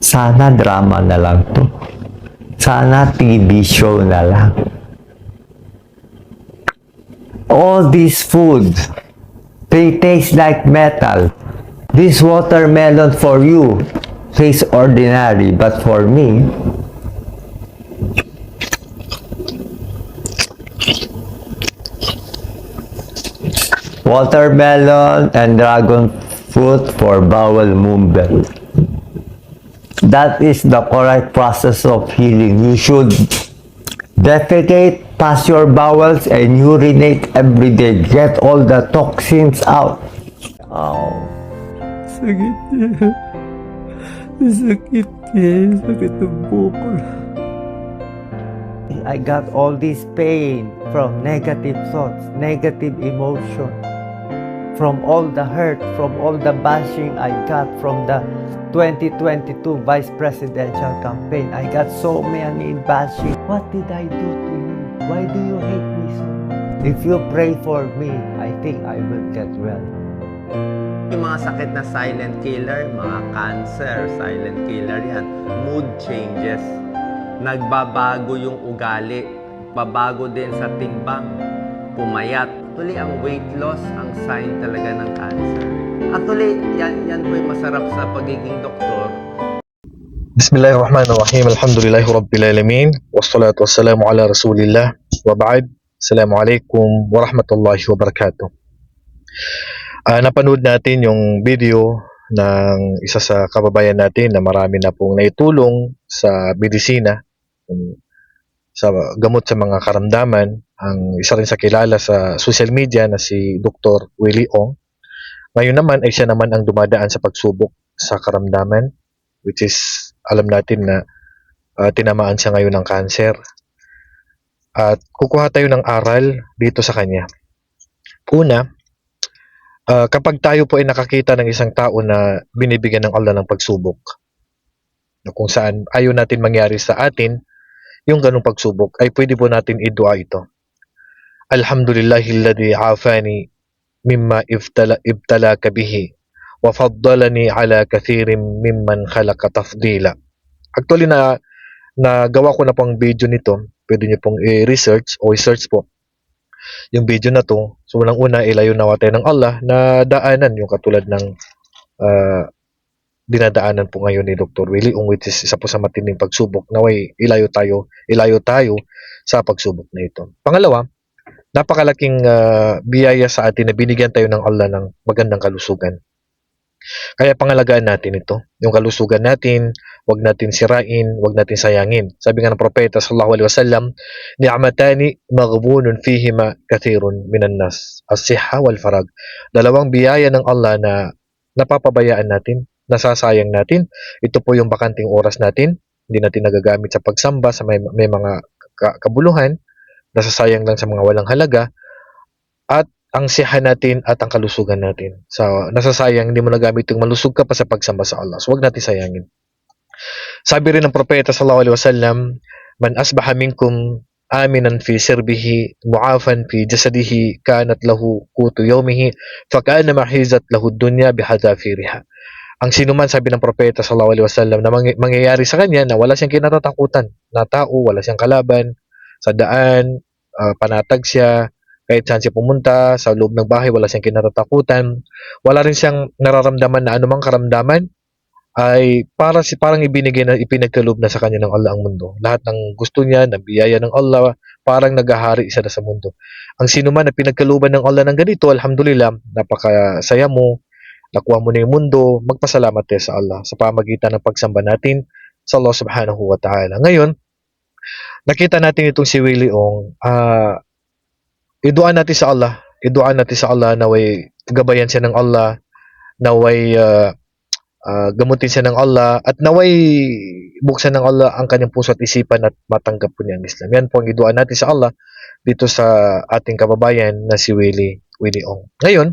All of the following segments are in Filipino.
Sana drama na lang to. Sana TV show na lang. All these foods, they taste like metal. This watermelon for you tastes ordinary, but for me, watermelon and dragon fruit for bowel movement. That is the correct process of healing. You should defecate past your bowels and urinate every day. Get all the toxins out. Oh. Sakit niya. Sakit niya. Sakit ng buko. I got all this pain from negative thoughts, negative emotion, from all the hurt, from all the bashing I got from the 2022 vice presidential campaign. I got so many bashing. What did I do to you? Why do you hate me so? If you pray for me, I think I will get well. Yung mga sakit na silent killer, mga cancer, silent killer yan. Mood changes. Nagbabago yung ugali. Babago din sa timbang. Pumayat. Actually, ang weight loss ang sign talaga ng cancer. Actually, yan, yan po yung masarap sa pagiging doktor. Bismillahirrahmanirrahim. Alhamdulillahi Rabbil Alamin. Wassalatu wassalamu ala Rasulillah. Wa ba'd. Assalamu alaikum wa rahmatullahi. Uh, napanood natin yung video ng isa sa kababayan natin na marami na pong naitulong sa medisina, sa gamot sa mga karamdaman ang isa rin sa kilala sa social media na si Dr. Willie Ong ngayon naman ay siya naman ang dumadaan sa pagsubok sa karamdaman which is alam natin na ah, tinamaan siya ngayon ng cancer. At kukuha tayo ng aral dito sa kanya. Una, ah, kapag tayo po ay nakakita ng isang tao na binibigyan ng Allah ng pagsubok, na kung saan ayaw natin mangyari sa atin, yung ganong pagsubok, ay pwede po natin idua ito. Alhamdulillahilladhi afani mimma ibtala, ibtalaka bihi وفضلني على كثير ممن خلق تفضيلا. Actually na nagawa ko na pong video nito. Pwede niyo pong i-research o i-search po yung video na to. So unang una ilayo nawa tayo ng Allah na daanan yung katulad ng ah, dinadaanan po ngayon ni Dr. Willie Ong which is isa po sa matinding pagsubok naway ilayo tayo ilayo tayo sa pagsubok na ito. Pangalawa, napakalaking ah, biyaya sa atin na binigyan tayo ng Allah ng magandang kalusugan. Kaya pangalagaan natin ito. Yung kalusugan natin, wag natin sirain, wag natin sayangin. Sabi nga ng propeta sallallahu alaihi wasallam, ni'matani maghbunun fihima kathirun minan nas, as-sihha wal farag. Dalawang biyaya ng Allah na napapabayaan natin, nasasayang natin. Ito po yung bakanting oras natin, hindi natin nagagamit sa pagsamba sa may, may mga ka- kabuluhan, nasasayang lang sa mga walang halaga, at ang siha natin at ang kalusugan natin. So, nasasayang hindi mo nagamit yung malusog ka pa sa pagsamba sa Allah. So, huwag natin sayangin. Sabi rin ng propeta sallallahu alaihi wasallam, man asbaha minkum aminan fi sirbihi mu'afan fi jasadihi kanat lahu qutu yawmihi fakana mahizat lahu dunya bihadafiriha. Ang sinuman sabi ng propeta sallallahu alaihi wasallam na mangy- mangyayari sa kanya na wala siyang kinatatakutan na tao, wala siyang kalaban sa daan, ah, panatag siya, kahit saan siya pumunta, sa loob ng bahay, wala siyang kinatatakutan. Wala rin siyang nararamdaman na anumang karamdaman ay para si parang ibinigay na ipinagkaloob na sa kanya ng Allah ang mundo. Lahat ng gusto niya, ng biyaya ng Allah, parang nagahari siya na sa mundo. Ang sino man na pinagkalooban ng Allah ng ganito, alhamdulillah, napakasaya mo, nakuha mo na yung mundo, magpasalamat tayo sa Allah sa pamagitan ng pagsamba natin sa Allah subhanahu wa ta'ala. Ngayon, nakita natin itong si Willie Ong, ah, iduan natin sa Allah, iduan natin sa Allah na way gabayan siya ng Allah, naway uh, ah, gamutin siya ng Allah, at naway buksan ng Allah ang kanyang puso at isipan at matanggap po niya ang Islam. Yan po ang iduan natin sa Allah dito sa ating kababayan na si Willie, Willie Ong. Ngayon,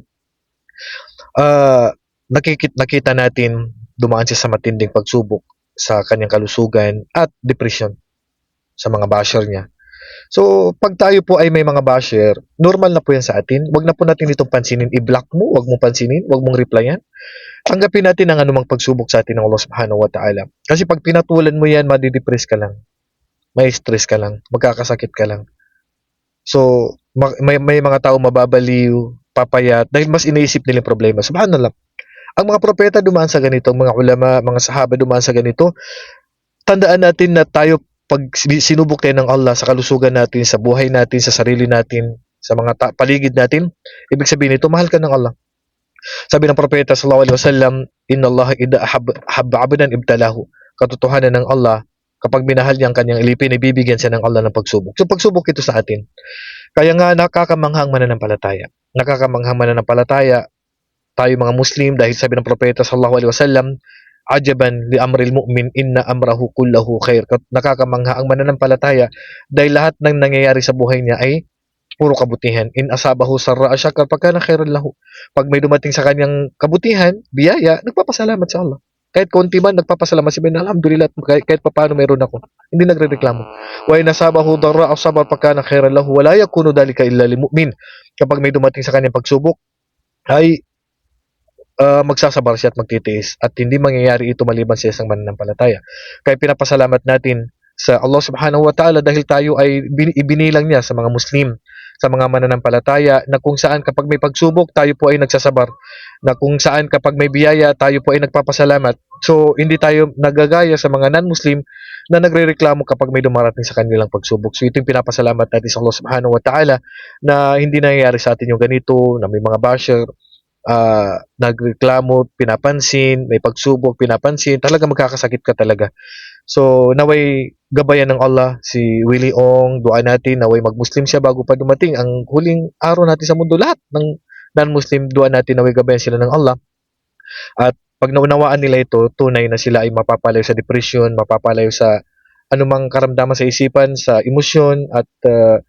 ah nakikit, nakita natin dumaan siya sa matinding pagsubok sa kanyang kalusugan at depression sa mga basher niya. So, pag tayo po ay may mga basher, normal na po yan sa atin. Huwag na po natin itong pansinin. I-block mo, huwag mong pansinin, huwag mong replyan. Tanggapin natin ang anumang pagsubok sa atin ng Allah subhanahu wa ta'ala. Kasi pag pinatulan mo yan, madidepress ka lang. May stress ka lang. Magkakasakit ka lang. So, ma- may, may mga tao mababaliw, papayat, dahil mas iniisip nila yung problema. Subhanallah. Ang mga propeta dumaan sa ganito, mga ulama, mga sahaba dumaan sa ganito, tandaan natin na tayo pag sinubok tayo ng Allah sa kalusugan natin, sa buhay natin, sa sarili natin, sa mga paligid natin, ibig sabihin nito, mahal ka ng Allah. Sabi ng propeta sallallahu alaihi wasallam, "Inna Allah idha habba 'abdan ibtalahu." Katotohanan ng Allah, kapag minahal niya ang kanyang ilipin, ibibigyan siya ng Allah ng pagsubok. So pagsubok ito sa atin. Kaya nga nakakamanghang mananampalataya. Nakakamanghang mananampalataya tayo mga Muslim dahil sabi ng propeta sallallahu alaihi wasallam, ajaban li amril mu'min inna amrahu kullahu khair. Nakakamangha ang mananampalataya dahil lahat ng nangyayari sa buhay niya ay puro kabutihan. In asabahu sarra syakar pagka khairan lahu. Pag may dumating sa kanyang kabutihan, biyaya, nagpapasalamat sa Allah. Kahit konti man, nagpapasalamat si Ben, alhamdulillah, kahit, papaano meron ako. Hindi nagre-reklamo. Wa in asabahu darra aw sabar pagka na khairan lahu, wala yakunu dalika illa lil mu'min. Kapag may dumating sa kanyang pagsubok, ay uh, magsasabar siya at magtitiis at hindi mangyayari ito maliban sa isang mananampalataya. Kaya pinapasalamat natin sa Allah subhanahu wa ta'ala dahil tayo ay bin- ibinilang niya sa mga Muslim, sa mga mananampalataya na kung saan kapag may pagsubok tayo po ay nagsasabar, na kung saan kapag may biyaya tayo po ay nagpapasalamat. So hindi tayo nagagaya sa mga non-Muslim na nagrereklamo kapag may dumarating sa kanilang pagsubok. So ito yung pinapasalamat natin sa Allah subhanahu wa ta'ala na hindi nangyayari sa atin yung ganito, na may mga basher, ah, nagreklamo, pinapansin, may pagsubok, pinapansin, talaga magkakasakit ka talaga. So, naway gabayan ng Allah si Willie Ong, dua natin, naway mag-Muslim siya bago pa dumating ang huling araw natin sa mundo. Lahat ng non-Muslim, dua natin, naway gabayan sila ng Allah. At pag naunawaan nila ito, tunay na sila ay mapapalayo sa depression, mapapalayo sa anumang karamdaman sa isipan, sa emosyon, at ah,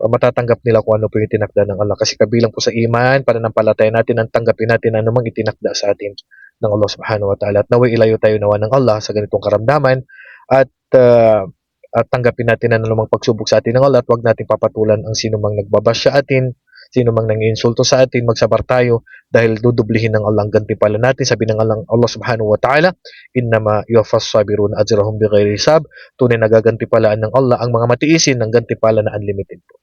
matatanggap nila kung ano po yung tinakda ng Allah. Kasi kabilang po sa iman, pananampalataya natin, ang tanggapin natin ano mang itinakda sa atin ng Allah subhanahu wa ta'ala. At naway ilayo tayo nawa ng Allah sa ganitong karamdaman at uh, at tanggapin natin ang anumang pagsubok sa atin ng Allah at huwag natin papatulan ang sino mang nagbabash sa atin, sino mang nanginsulto sa atin, magsabar tayo dahil dudublihin ng Allah ang gantimpala natin. Sabi ng Allah, Allah subhanahu wa ta'ala, innama yuwaffas sabirun ajrahum bighairi hisab. Tunay na gagantipalaan ng Allah ang mga matiisin ng gantimpala na unlimited po.